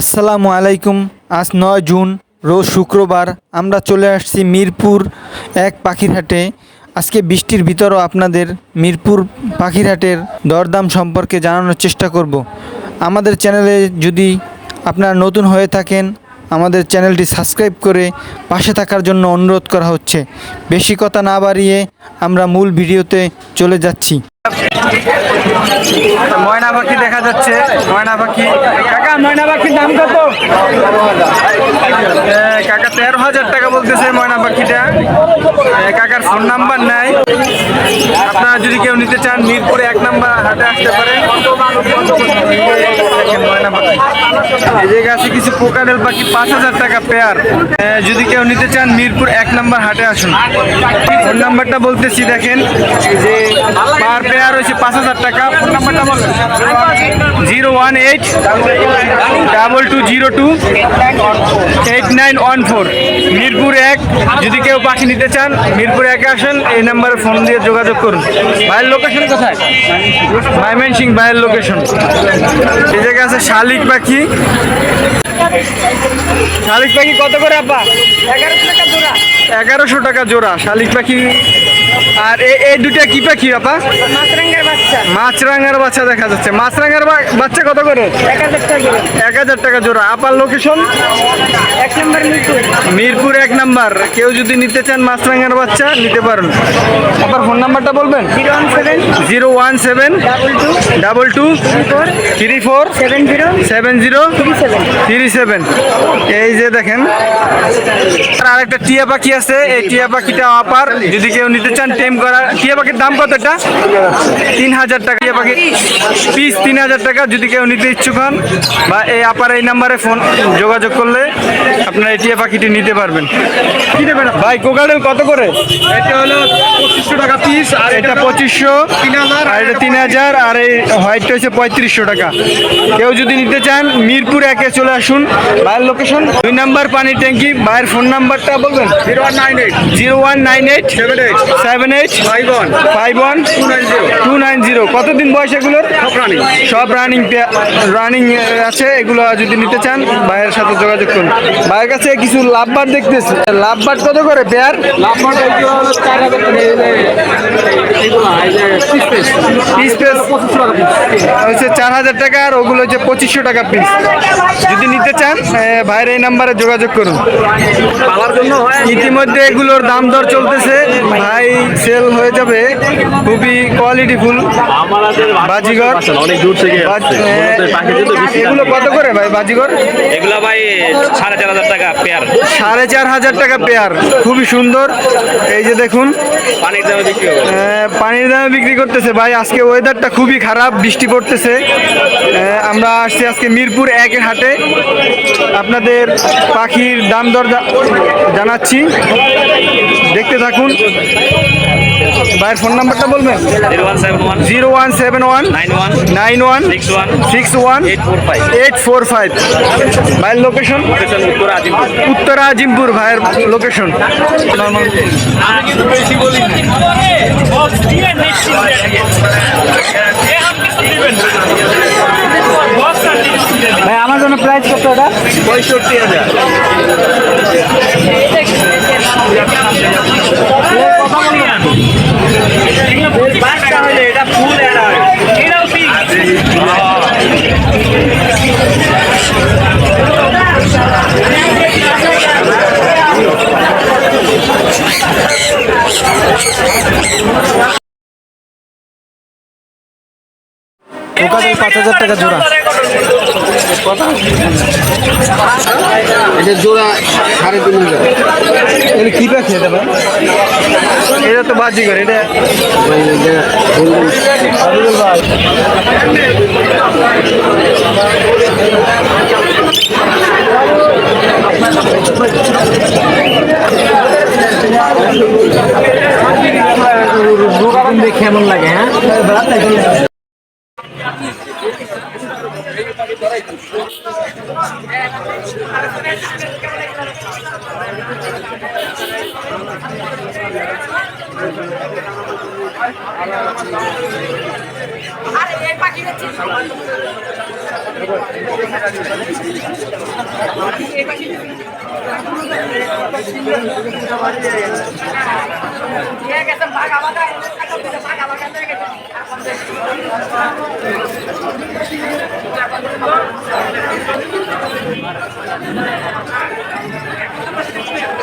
আসসালামু আলাইকুম। আজ নয় জুন, রোজ শুক্রবার। আমরা চলে আসছি মিরপুর এক পাখিরহাটে। আজকে বৃষ্টির ভিতরও আপনাদের মিরপুর পাখিরহাটের দরদাম সম্পর্কে জানানোর চেষ্টা করব। আমাদের চ্যানেলে যদি আপনারা নতুন হয়ে থাকেন, আমাদের চ্যানেলটি সাবস্ক্রাইব করে পাশে থাকার জন্য অনুরোধ করা হচ্ছে। বেশি কথা না বাড়িয়ে আমরা মূল ভিডিওতে চলে যাচ্ছি। ময়না পাখি দেখা যাচ্ছে। ময়না পাখি। কাকা, ময়না পাখির দাম কত? কাকা, তেরো হাজার টাকা বলতেছে ময়না পাখিটা। কাকার ফোন নাম্বার নাই। আপনারা যদি কেউ নিতে চান, মিরপুরে এক নাম্বার হাটে আসতে দেখেন ময়না পাখি। এই জায়গায় কিছু পোকাডেল পাখি, পাঁচ হাজার টাকা পেয়ার। যদি কেউ নিতে চান, মিরপুর এক নাম্বার হাটে আসুন। ফোন নাম্বারটা বলতেছি, দেখেন। যে পার পেয়ার হয়েছে পাঁচ হাজার টাকা। ফোন নাম্বারটা বলেন। Zero one eight double two zero two eight nine one four. Mirpur এক, যদি কেউ পাখি নিতে চান, মিরপুর একে আসেন, এই নাম্বারে ফোন দিয়ে যোগাযোগ করুন। ভাইয়ের লোকেশন কোথায়? মাইমেন সিং ভাইয়ের লোকেশন এই জায়গায় আছে শালিক পাখি। শালিক পাখি কত করে আপা এগারোশো টাকা জোড়া। শালিক পাখি আর এই দুটা কি পাখি আপা? মাছরাঙ্গার বাচ্চা। মাছরাঙার বাচ্চা দেখা যাচ্ছে। মাছরাঙার বা- বাচ্চা কত করে? এক হাজার টাকা জোড়া। আপার লোকেশন এক নম্বর মিরপুর। মিরপুর এক নাম্বার। কেউ যদি নিতে চান মাছরাঙার বাচ্চা নিতে পারেন। আবার ফোন নাম্বারটা বলবেন? Zero one seven double two three four seven zero three seven. এই যে দেখেন। আর আরেকটা টিয়া পাখি আছে। এই টিয়া পাখিটা আপার। যদি কেউ নিতে চান টেম করা টিয়া পাখির দাম কত এটা? তিন হাজার টাকা। টিয়া পাখি পিস তিন হাজার টাকা যদি কেউ নিতে ইচ্ছুক হন বা এই আপার এই নাম্বারে ফোন যোগাযোগ করলে আপনারা এই টিয়া পাখিটি নিতে পারবেন। ভাই কোকাডেল কত করে? এটা হলো পঁচিশশো টাকা পিস আর এটা পঁচিশশো তিন হাজার আর এটা তিন হাজার আর এই হোয়াইটটা হচ্ছে পঁয়ত্রিশশো টাকা। কেউ যদি নিতে চান মিরপুর একে চলে আসুন। ভাইয়ের লোকেশন দুই নাম্বার পানির ট্যাঙ্কি। ভাইয়ের ফোন নাম্বারটা বলবেন? Zero one nine eight. Zero one nine eight seven eight. Seven eight one five one two nine zero. Two nine zero. কতদিন বয়স এগুলোর? সব রানিং রানিং আছে এগুলো যদি নিতে চান ভাইয়ের সাথে যোগাযোগ করুন। ভাইয়ের কাছে কিছু লাভবার দেখতেছি। লাভবার কত করে পেয়ার? হলো চার হাজার টাকা হচ্ছে চার হাজার আর ওগুলো হচ্ছে পঁচিশশো টাকা পিস যদি নিতে চান ভাইয়ের এই নাম্বারে যোগাযোগ করুন। ইতিমধ্যে এগুলোর দাম দর চলতেছে। ভাই সেল হয়ে যাবে। খুবই কোয়ালিটি ফুল বাজিগর। অনেক দূর থেকে এগুলো কত করে ভাই বাজিগর? এগুলা ভাই সাড়ে চার হাজার টাকা পেয়ার সাড়ে চার হাজার টাকা পেয়ার খুবই সুন্দর। এই যে দেখুন। পানির দামে বিক্রি পানির দামে বিক্রি করতেছে ভাই। আজকে ওয়েদারটা খুবই খারাপ বৃষ্টি পড়তেছে। আমরা আসছি আজকে মিরপুর একের হাটে। আপনাদের পাখির দাম দর জানাচ্ছি। দেখতে থাকুন। ভাইয়ের ফোন নাম্বারটা বলবেন? Zero one seven one zero one seven one nine one nine one six one six one eight four five eight four five ভাইয়ের লোকেশন উত্তর আজিমপুর। উত্তরা আজিমপুর ভাইয়ের লোকেশন নর্মাল ভাই আমার জন্য প্রাইস কত এটা? পঁয়ষট্টি হাজার। এটা কোকাটের পাঁচ হাজার টাকা জোড়া। এটা জোড়া সাড়ে তিন হাজার। এটা কী পাখি এটা ভাই? এটা তো বাজিগর এটা ওটাকে খাওয়ার ওষুধ মুখের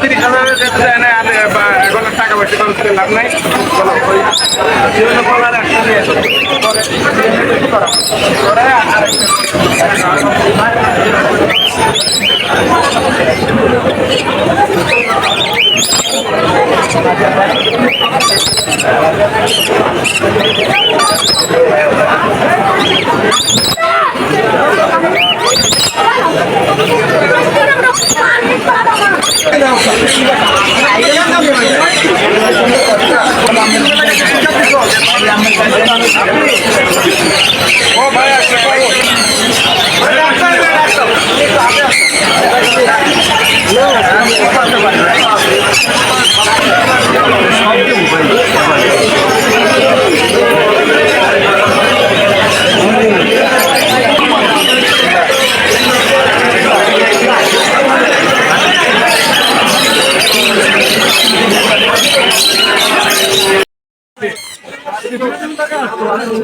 তিরিশ হাজারের ক্ষেত্রে এখন টাকা পয়সা খরচ করে লাভ নাই চলো, ওই জীবন বলার একটা নিয়ে এসো। পরে আরেকটা।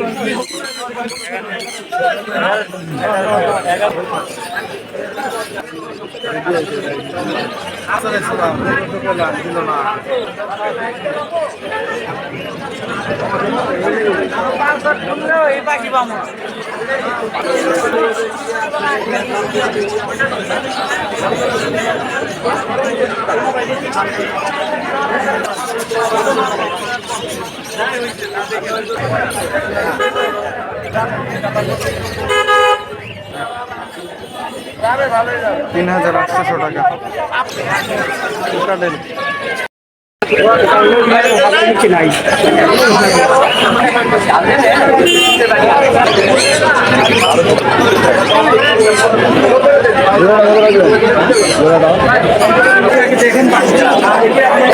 তিন হাজার আটশোশো টাকা। টোটাল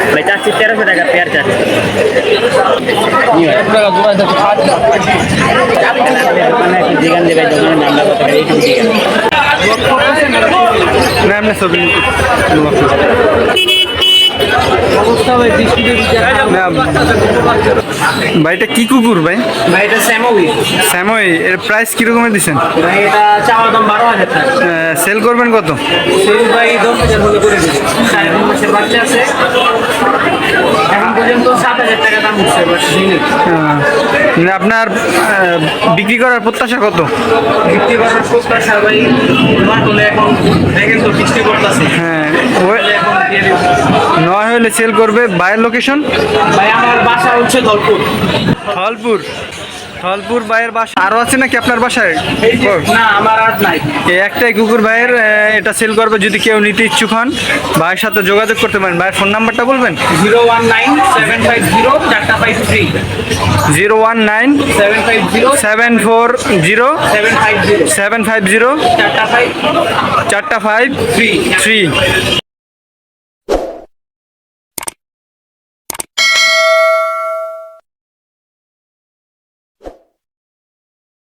ভাই চাচ্ছি তেরোশো টাকা পেয়ার চাচ্ছি দোকানে একটু জিগান দেবে দোকানের নামটা কত করে এইটুকু জিগান না এমনি ছবি নিতে না, ভাই এটা কি কুকুর ভাই? ভাই এটা স্যামোভি স্যামই এর প্রাইস কিরকমের দিচ্ছেন? ভাই এটা চাওয়ার দাম টাকা। সেল করবেন কত? সেই ভাই দশ হাজার হলে করে দিবে। সাড়ে মাসের বাচ্চা আছে। এখন পর্যন্ত সাত হাজার টাকা দাম উঠছে বাচ্চা মানে আপনার বিক্রি করার প্রত্যাশা কত? বিক্রি করার প্রত্যাশা ভাই তোমার এখন দেখেন তো বৃষ্টি করতেছে হ্যাঁ ওই এখন দিয়ে দিব। নয় হলে সেল করবে বাইরের লোকেশন ভাই আমার বাসা হচ্ছে দলপুর ফলপুর ফলপুর ভাইয়ের বাসা। আরও আছে নাকি আপনার বাসায়? না আমার আর নাই। এই একটাই কুকুর ভাইয়ের এটা সেল করবে যদি কেউ নিতে ইচ্ছুক হন। ভাইয়ের সাথে যোগাযোগ করতে পারেন। ভাইয়ের ফোন নাম্বারটা বলবেন? Zero one nine seven five zero চারটা five three zero one nine seven five zero seven four zero seven five zero seven five zero চারটা ফাইভ চারটা ফাইভ থ্রি থ্রি